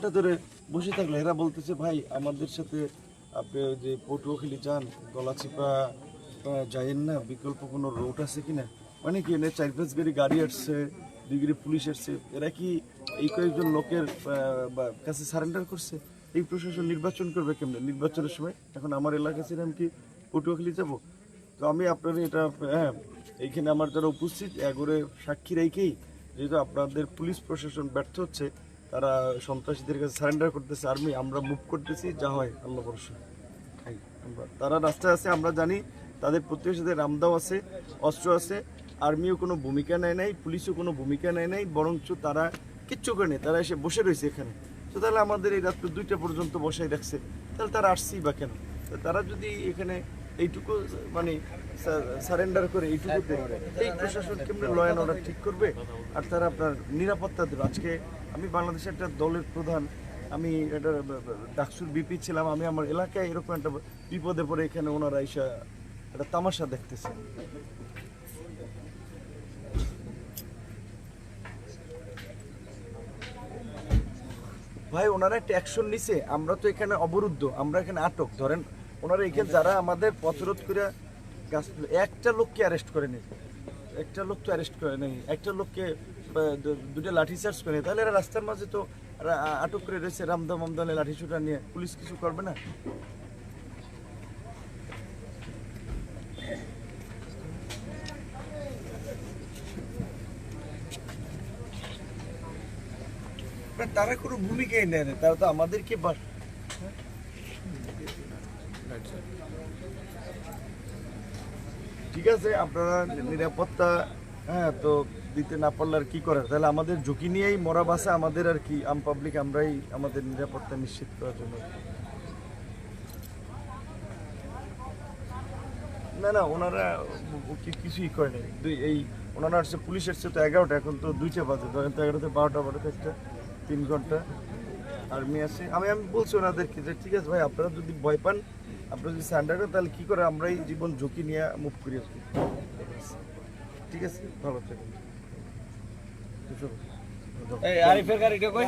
এটা ধরে বসে থাকলে। এরা বলতেছে, ভাই, আমাদের সাথে আপনি যে পটুয়াখালী যান, গলাচিপা যাইয়েন না, বিকল্প কোনো রোড আছে কিনা? মানে কি, এনে চার পাঁচ গাড়ি গাড়ি আসছে, দুই পুলিশ আসছে। এরা কি এই কয়েকজন লোকের কাছে সারেন্ডার করছে? এই প্রশাসন নির্বাচন করবে কেমনে? নির্বাচনের সময়? এখন আমার এলাকা ছিল আমি কি পটুয়াখালী যাব? তো আমি আপনার এটা হ্যাঁ এইখানে আমার যারা উপস্থিত, এগোরে সাক্ষী রেখেই যেহেতু আপনাদের পুলিশ প্রশাসন ব্যর্থ হচ্ছে তারা সন্ত্রাসীদের কাছে সারেন্ডার করতেছে আর্মি আমরা মুভ করতেছি, যা হয়, আল্লাহ ভরসা। আমরা- তারা রাস্তায় আছে, আমরা জানি, তাদের সাথে রামদাও আছে, অস্ত্র আছে আর্মিও কোনো ভূমিকা নেয় নাই, পুলিশও কোনো ভূমিকা নেয় নাই, বরঞ্চ তারা কিচ্ছু করে তারা এসে বসে রয়েছে এখানে। তো তাহলে আমাদের এই রাত্র দুইটা পর্যন্ত বসাই রাখছে, তাহলে তারা আসছেই বা কেন? তারা যদি এখানে এইটুকু মানে সারেন্ডার করে এইটুকুতে এই প্রশাসন কেমনে ল অ্যান্ড অর্ডার ঠিক করবে? আর তারা আপনার নিরাপত্তা দেবে। আজকে আমি বাংলাদেশের একটা দলের প্রধান, আমি এটা ডাকসুর বিপি ছিলাম। আমি আমার এলাকায় এরকম একটা বিপদে পড়ে এখানে ওনারা এসে একটা তামাশা দেখতেছে ভাই, ওনারা একটা অ্যাকশন নিছে। আমরা তো এখানে অবরুদ্ধ। আমরা এখানে আটক। ধরেন ওনারা এখানে যারা আমাদের পথরোধ করে গাছ একটা লোককে অ্যারেস্ট করে নেই। একটা লোক তো অ্যারেস্ট করে নেই একটা লোককে দুটো লাঠি চার্জ করে নেই। তাহলে এরা রাস্তার মাঝে তো আটক করে রয়েছে রামদা লাঠি ছুটা নিয়ে। পুলিশ কিছু করবে না? না, তারা কোনো ভূমিকাই নেয় না। তারা তো আমাদেরকে ঠিক আছে, আপনারা নিরাপত্তা হ্যাঁ তো দিতে না পারলে আর কি করার? তাহলে আমাদের ঝুঁকি নিয়েই মরা বাসা আমাদের আর কি, আম পাবলিক আমরাই আমাদের নিরাপত্তা নিশ্চিত করার জন্য। না না, ওনারা কিছুই করে নাই দুই, এই ওনারা আসছে, পুলিশ আসছে তো এগারোটা, এখন তো দুইটা বাজে। ধরেন তো এগারোতে বারোটা বারোটা, একটা, তিন ঘণ্টা। আর্মি আছে আমি আমি বলছি ওনাদেরকে যে, ঠিক আছে ভাই, আপনারা যদি ভয় পান আপনারা যদি স্যান্ডার করেন তাহলে কী করে আমরাই জীবন ঝুঁকি নিয়ে মুভ করি ঠিক আছে? ভালো থাকুন আরিফের গাড়িটা কই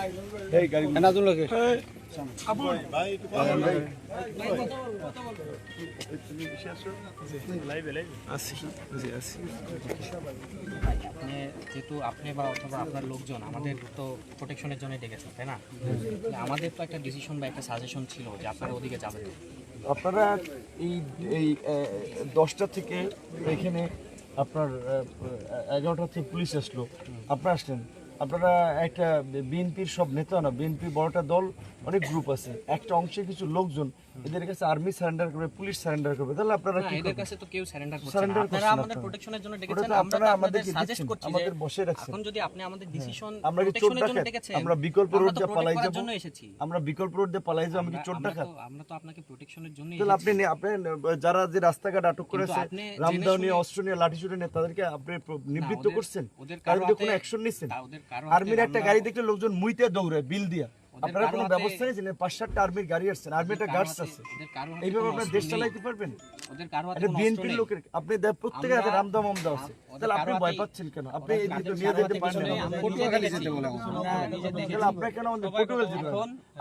এই গাড়ি। এনাজুল লোকে তুমি এসে আসো? আপনি যেহেতু আপনি বা অথবা আপনার লোকজন আমাদের তো প্রোটেকশনের জন্য ডেকেছেন তাই না? আমাদের তো একটা ডিসিশন বা একটা সাজেশন ছিল যে আপনারা ওদিকে যাবেন। আপনারা এই এই দশটা থেকে এখানে আপনার এগারোটা থেকে পুলিশ আসলো। আপনারা আসলেন। আপনারা একটা বিএনপির সব নেতা না, বিএনপি বড়টা দল, অনেক গ্রুপ আছে। একটা অংশে কিছু লোকজন এদের কাছে আর্মি সারেন্ডার করবে পুলিশ সারেন্ডার করবে তাহলে আপনারা কি এদের কাছে তো কেউ সারেন্ডার করছে না। আপনারা আমাদের প্রোটেকশনের জন্য ডেকেছেন আমরা আমাদেরকে সাজেস্ট করছি আমাদের বসে রাখছেন। এখন যদি আপনি আমাদের ডিসিশন আমরা কি চোর ডাকাত? আমরা বিকল্প রোড দিয়ে পালাই যাব? করার জন্য এসেছি। আমরা বিকল্প রোড দিয়ে পালাই যাব আমি কি চোর ডাকাত? আমরা তো আপনাকে প্রোটেকশনের জন্য তাহলে আপনি আপনি যারা যে রাস্তাঘাট আটক করেছে রামদাও নিয়ে অস্ত্র নিয়ে লাঠি ছুটে নিয়ে তাদেরকে আপনি নিবৃত্ত করছেন? ওদের কারও কোনো অ্যাকশন কারও আর্মির একটা গাড়ি দেখলে লোকজন মুইতে দৌড়ায় বিল দিয়া। আপনারা কোনো ব্যবস্থা নিয়েছেন? পাঁচ সাতটা আর্মির গাড়ি আসছেন আর্মি একটা গার্ডস আছে। এইভাবে আপনার দেশ চালাইতে পারবেন বিএনপির লোকের আপনি প্রত্যেকের হাতে রামদাম আমদা আছে। তাহলে আপনি ভয় পাচ্ছেন কেন? আপনি এদিকে কারও নিয়ে যেতে পারেন। তাহলে আপনার কেন আমাদের পটুয়াখালী যেতে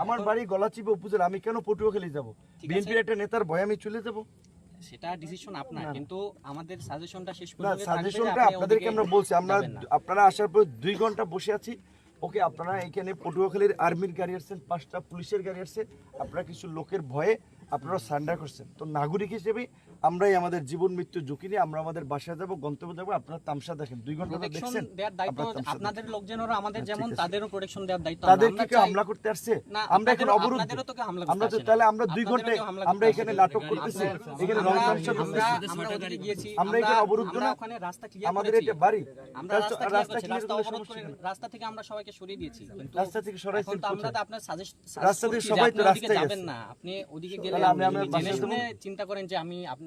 আমার বাড়ি গলাচিপে উপজেলা আমি কেন পটুয়াখালী যাব? বিএনপির একটা নেতার ভয় আমি চলে যাব। সেটা ডিসিশন আপনার কিন্তু আমাদের সাজেশনটা শেষ পর্যন্ত সাজেশনটা আপনাদেরকে আমরা বলছি আমরা আপনারা আসার পর দুই ঘণ্টা বসে আছি। ওকে, আপনারা এখানে পটুয়াখালীর আর্মির গাড়ি আসছেন, পাঁচটা পুলিশের গাড়ি আসছে, আপনারা কিছু লোকের ভয়ে আপনারা সান্ডার করছেন। তো নাগরিক হিসেবে আমরাই আমাদের জীবন মৃত্যু ঝুঁকি নিয়ে আমরা আমাদের বাসায় যাব গন্তব্য যাব। আপনারা তামসা দেখেন। দুই ঘণ্টা দেখছেন। আপনাদের লোকজনেরও আমাদের হ্যাঁ, যেমন তাদেরও প্রোটেকশন দেওয়ার দায়িত্ব। তাদের আমরা কি হামলা করতে আসছে? আমরা এখানে করতে আমরা তো তাহলে আমরা দুই ঘন্টায় আমরা এখানে নাটক করতেছি। এখানে রং তামসা করতেছি। আমরা এখানে অবরুদ্ধ না রাস্তা আমাদের এটা বাড়ি। আমরা রাস্তা- রাস্তা রাস্তা রাস্তা অবরোধ করে রাস্তা থেকে আমরা সবাইকে সরিয়ে দিয়েছি। কিন্তু রাস্তা থেকে সরাইছেন এখন আমরা তো আপনার সাজেস্ট রাস্তা থেকে সবাই তো রাস্তায় যাবেন না। আপনি ওদিকে গেলে আপনি আমার জেনে শুনে চিন্তা করেন যে আমি আপনি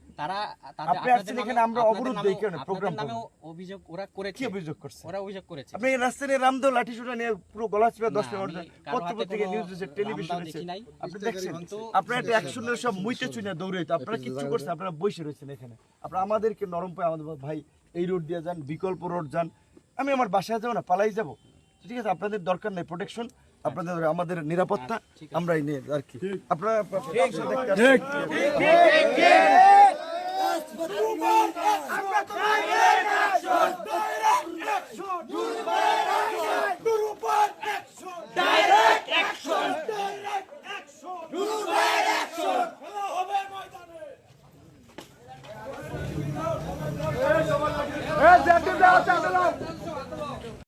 তারা আপনি আপনাদের আসছেন নামে- এখানে, আমরা অবরোধ দেই কেন? প্রোগ্রাম অভিযোগ ওরা কি অভিযোগ করছে? ওরা অভিযোগ করেছে। আপনি রাস্তায় রামদো লাঠি সুটা নিয়ে পুরো গলা চিপে দশ না, মিনিট আমি কারও পত্র হাতে পত্রিকা কোনো নিউজ দিচ্ছে টেলিভিশন রামদাও আপনি দেখছেন আপনারা একটা অ্যাকশনের সব মুইতে চুনে দৌড়াইতো। আপনারা কিচ্ছু করছেন আপনারা বসে রয়েছেন এখানে। আপনারা আমাদেরকে নরম পায় আমাদের ভাই এই রোড দিয়ে যান বিকল্প রোড যান। আমি আমার বাসায় যাব না পালাই যাব। ঠিক আছে আপনাদের দরকার নেই প্রোটেকশন আপনাদের আমাদের নিরাপত্তা আমরাই নিয়ে আর কি। আপনারা ডাইরেক্ট অ্যাকশন